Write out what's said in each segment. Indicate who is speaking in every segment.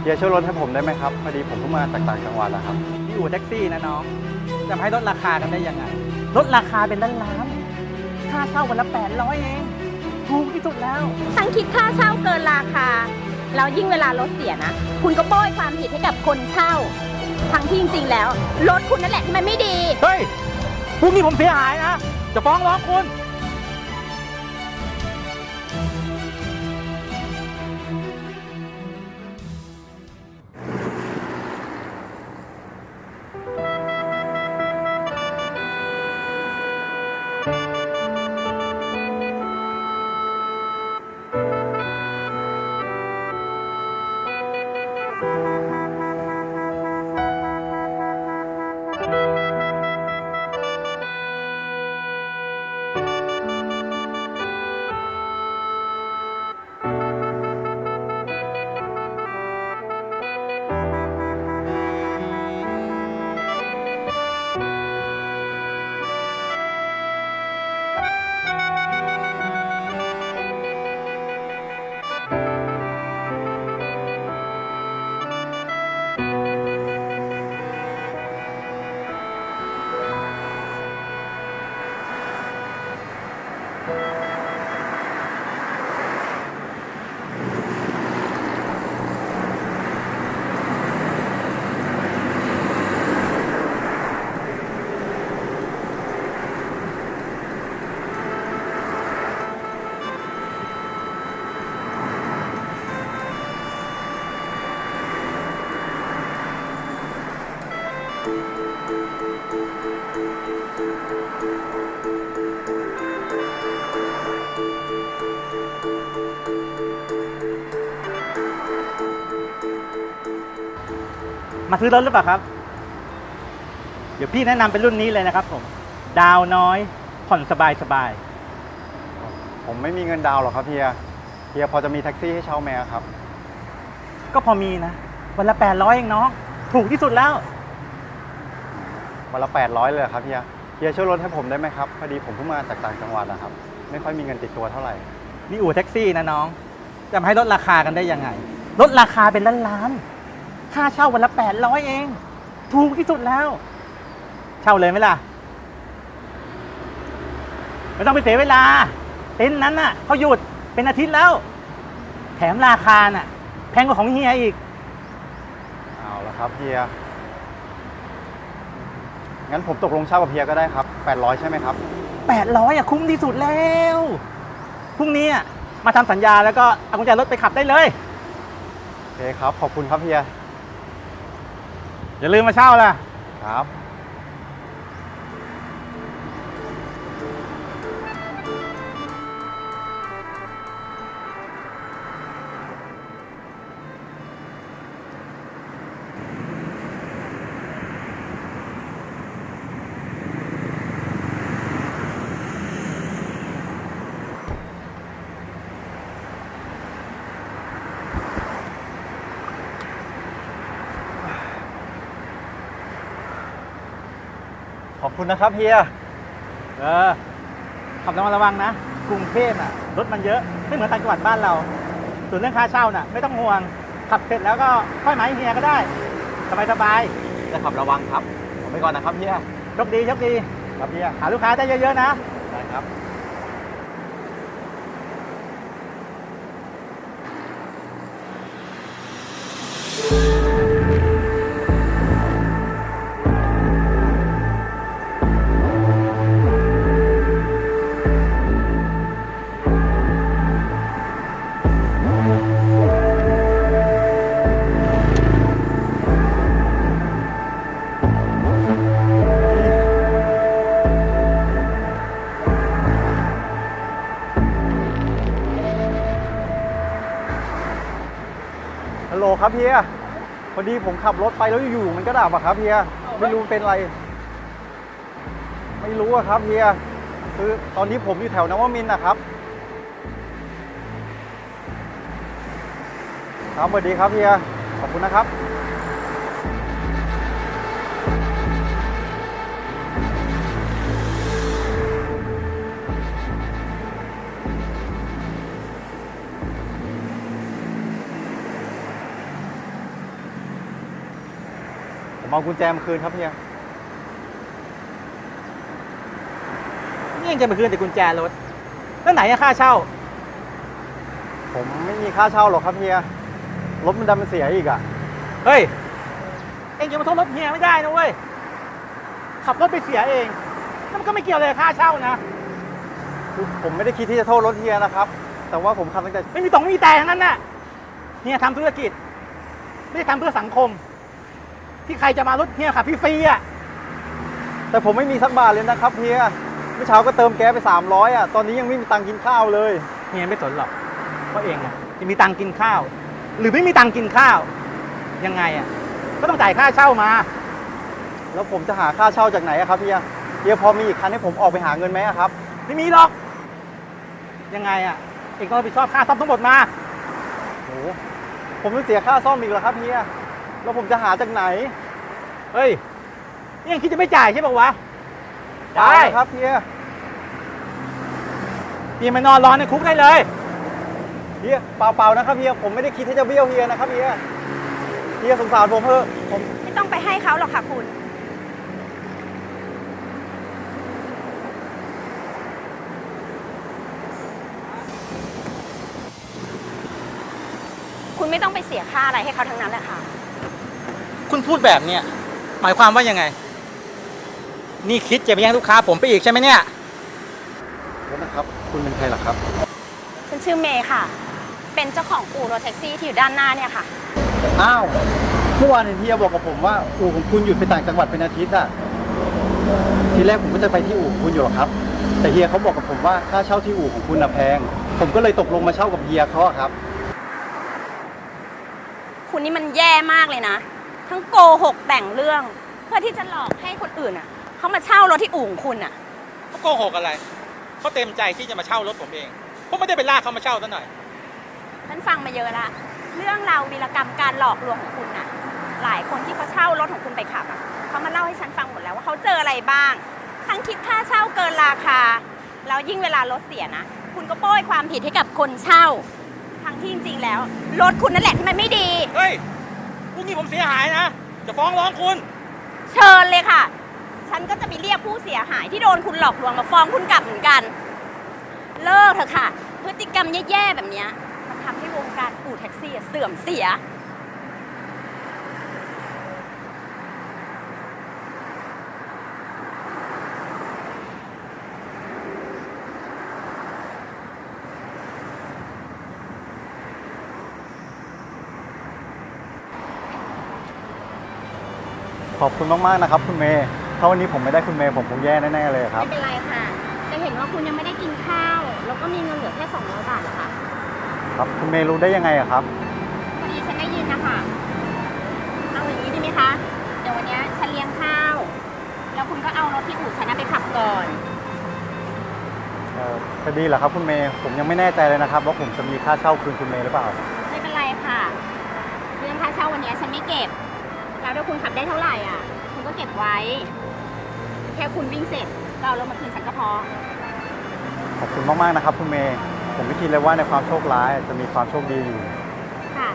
Speaker 1: เฮียช่วยลดให้ผมได้ไหมครับพอดีผมเพิ่งมาจากต่างจังหวัดนะครับ
Speaker 2: นี่อู่แท็กซี่นะน้องจะมาให้ลดราคากันได้ยังไง ลดราคาเป็นล้านล้านๆค่าเช่าวันละแปดร้อยเอง ถูกที่สุดแล้ว
Speaker 3: ทั้งคิดค่าเช่าเกินราคา แล้วยิ่งเวลารถเสียนะ คุณก็โบยความผิดให้กับคนเช่า ทั้งที่จริงๆแล้วรถคุณนั่นแหละที่มันไม่ดี
Speaker 2: เฮ้ยพรุ่งนี้ผมเสียหายนะ จะฟ้องร้องคุณ มาซื้อรถหรือเปล่าครับ เดี๋ยวพี่แนะนำเป็นรุ่นนี้เลยนะครับ ผม ดาวน้อย ผ่อนสบายสบาย
Speaker 1: ผมไม่มีเงินดาวน์หรอกครับเฮียเฮียพอจะมีแท็กซี่ให้เช่าไหมอะครับ
Speaker 2: ก็พอมีนะ วันละแปดร้อยเองน้อง ถูกที่สุดแล้ว
Speaker 1: วันละแปดร้อยเลยเหรอครับเฮียเฮียช่วยลดให้ผมได้ไหมครับพอดีผมเพิ่งมาจากต่างจังหวัดนะครับ ไม่ค่อยมีเงินติดตัวเท่าไหร่
Speaker 2: นี่อู่แท็กซี่นะน้อง จะมาให้ลดราคากันได้ยังไง ลดราคาเป็นล้านล้านๆ ค่าเช่าวันละแปดร้อยเอง ถูกที่สุดแล้ว เช่าเลยไหมล่ะ ไม่ต้องไปเสียเวลา เต็นท์นั้นน่ะเขาหยุดเป็นอาทิตย์แล้ว แถมราคาน่ะ แพงกว่าของเฮียอีก
Speaker 1: เอาละครับเฮีย งั้นผมตกลงเช่ากับเฮียก็ได้ครับ 800 ใช่ไหมครับ
Speaker 2: แปดร้อยอะคุ้มที่สุดแล้วพรุ่งนี้อะมาทำสัญญาแล้วก็เอากุญแจรถไปขับได้เลย
Speaker 1: โอเคครับ ขอบคุณครับเฮีย
Speaker 2: อย่าลืมมาเช่าล่ะ
Speaker 1: ครับ ขอบคุณนะครับเฮีย
Speaker 2: เออขับระมัดระวังนะ กรุงเทพอะรถมันเยอะ ไม่เหมือนต่างจังหวัดบ้านเรา ส่วนเรื่องค่าเช่าน่ะ ไม่ต้องห่วง ขับเสร็จแล้วก็ค่อยมาให้เฮียก็ได้ สบายสบาย
Speaker 1: จะขับระวังครับ ผมไปก่อนนะครับเฮีย
Speaker 2: ๆโชคดีโชคดี
Speaker 1: ครับเฮีย
Speaker 2: หาลูกค้าได้เยอะๆนะ
Speaker 1: ได้ครับ โหลครับเฮียพอดีผมขับรถไปแล้วอยู่ๆมันก็ดับอะครับเฮียไม่รู้เป็นอะไร ไม่รู้อะครับเฮียคือตอนนี้ผมอยู่แถวนวมินนะครับ ครับสวัสดีครับเฮียขอบคุณนะครับ มเอากุญแจมาคืนครับเฮีย
Speaker 2: นี่ยังจะมาคืนแต่กุญแจรถ แล้วไหนอะค่าเช่า
Speaker 1: ผมไม่มีค่าเช่าหรอกครับเฮีย รถมันดันมันเสียอีกอะ
Speaker 2: เฮ้ย เองจะมาโทษรถเฮียไม่ได้นะเว้ย ขับรถไปเสียเองนั่นมันก็ไม่เกี่ยวเลยกับค่าเช่านะ
Speaker 1: คือผมไม่ได้คิดที่จะโทษรถเฮียนะครับ แต่ว่าผมขับตั้งแต่
Speaker 2: ไม่มีตรงไม่มีแต่ทั้งนั้นน่ะเฮียทำธุรกิจ ไม่ได้ทำเพื่อสังคม ที่ใครจะมารถเฮียขับฟรีๆอะ
Speaker 1: แต่ผมไม่มีสักบาทเลยนะครับเฮียเมื่อเช้าก็เติมแก๊สไป 300อะตอนนี้ยังไม่มีตังค์กินข้าวเลย
Speaker 2: เฮียไม่สนหรอกว่าเองอะจะมีตังค์กินข้าว หรือไม่มีตังค์กินข้าว ยังไงอะก็ต้องจ่ายค่าเช่ามา
Speaker 1: แล้วผมจะหาค่าเช่าจากไหนอะครับเฮียเฮียพอมีอีกคันให้ผมออกไปหาเงินไหมอะครับ
Speaker 2: ไม่มีหรอก ยังไงอะเองต้องรับผิดชอบค่าซ่อมทั้งหมดมา
Speaker 1: โอ้โหผมต้องเสียค่าซ่อมอีกเหรอครับเฮียแล้วผมจะหาจากไหน
Speaker 2: เฮ้ยนี่ยังคิดจะไม่จ่ายใช่ปะวะ
Speaker 1: ได้
Speaker 2: ได้
Speaker 1: ครับเฮีย
Speaker 2: เฮียมานอนรอในคุกได้เลย
Speaker 1: เฮียเปล่าๆนะครับเฮียผมไม่ได้คิดที่จะเบี้ยวเฮียนะครับเฮียเฮียสงสารผมเถอะผม
Speaker 3: ไม่ต้องไปให้เขาหรอกค่ะคุณ คุณไม่ต้องไปเสียค่าอะไรให้เขาทั้งนั้นแหละค่ะ
Speaker 2: คุณพูดแบบเนี้ย หมายความว่ายังไง นี่คิดจะไปแย่งลูกค้าผมไปอีกใช่ไหมเนี่ย
Speaker 1: แล้วนะครับ คุณเป็นใครล่ะครับ
Speaker 3: ฉันชื่อเมย์ค่ะ เป็นเจ้าของอู่รถแท็กซี่ที่อยู่ด้านหน้าเนี่ยค่ะ
Speaker 1: อ้าว เมื่อวานเห็นเฮียบอกกับผมว่าอู่ของคุณหยุดไปต่างจังหวัดเป็นอาทิตย์อะทีแรกผมก็จะไปที่อู่ของคุณอยู่หรอกครับ แต่เฮียเขาบอกกับผมว่าค่าเช่าที่อู่ของคุณน่ะแพง ผมก็เลยตกลงมาเช่ากับเฮียเขาอะครับ
Speaker 3: คุณนี่มันแย่มากเลยนะ ทั้งโกหกแต่งเรื่อง เพื่อที่จะหลอกให้คนอื่นอะเขามาเช่ารถที่อู่ของคุณอะ
Speaker 2: เขาโกหกอะไร เขาเต็มใจที่จะมาเช่ารถผมเอง ผมไม่ได้ไปลากเขามาเช่าซะหน่อย
Speaker 3: ฉันฟังมาเยอะละ เรื่องราววีรกรรมการหลอกลวงของคุณน่ะ หลายคนที่เขาเช่ารถของคุณไปขับอะเขามาเล่าให้ฉันฟังหมดแล้วว่าเขาเจออะไรบ้าง ทั้งคิดค่าเช่าเกินราคา แล้วยิ่งเวลารถเสียนะ คุณก็โป้ยความผิดให้กับคนเช่า ทั้งที่จริงๆแล้วรถคุณนั่นแหละที่มันไม่ดี
Speaker 2: เฮ้ย พวกนี้ผมเสียหายนะ จะฟ้องร้องคุณ
Speaker 3: เชิญเลยค่ะ ฉันก็จะไปเรียกผู้เสียหายที่โดนคุณหลอกลวงมาฟ้องคุณกลับเหมือนกัน เลิกเถอะค่ะ พฤติกรรมแย่ๆแบบเนี้ยมันทำให้วงการอู่แท็กซี่เสื่อมเสีย
Speaker 1: ขอบคุณมากๆนะครับคุณเมย์ถ้าวันนี้ผมไม่ได้คุณเมย์ผมคงแย่แน่ๆเลยครับ
Speaker 3: ไม่เป็นไรค่ะแต่เห็นว่าคุณยังไม่ได้กินข้าว แล้วก็มีเงินเหลือแค่200บาทเหรอคะ
Speaker 1: ครับคุณเมย์รู้ได้ยังไงอะครับ
Speaker 3: พอดีฉันได้ยินนะคะเอาอย่างนี้ดีไหมคะ เดี๋ยววันเนี้ยฉันเลี้ยงข้าว แล้วคุณก็เอารถที่อู่ฉันนะไปขับก่อน
Speaker 1: เอ่อจะดีเหรอครับคุณเมย์ผมยังไม่แน่ใจเลยนะครับว่าผมจะมีค่าเช่าคืนคุณเมย์หรือเปล่า
Speaker 3: ไม่เป็นไรค่ะ เรื่องค่าเช่าวันนี้ฉันไม่เก็บ แล้วถ้าคุณขับได้เท่าไหร่อะ คุณก็เก็บไว้ แค่คุณวิ่งเสร็จก็เอารถมาคืนฉันก็พอ
Speaker 1: ขอบคุณมากๆนะครับคุณเมย์ผมไม่คิดเลยว่าในความโชคร้ายจะมีความโชคดีอยู่
Speaker 3: ค่ะ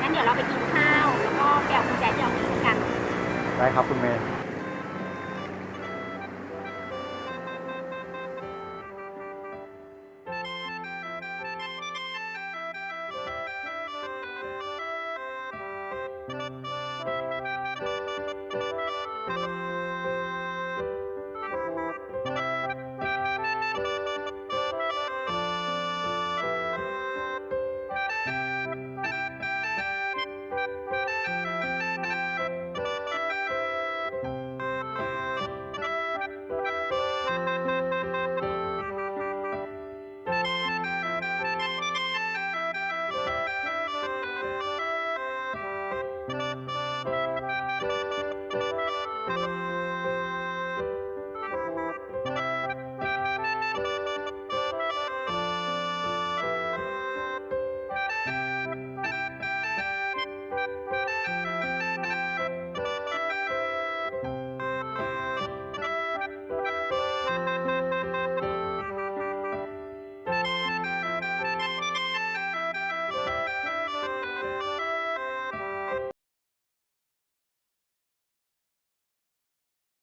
Speaker 3: งั้นเดี๋ยวเราไปกินข้าว แล้วก็ไปเอากุญแจที่ออฟฟิศกัน
Speaker 1: ได้ครับคุณเมย์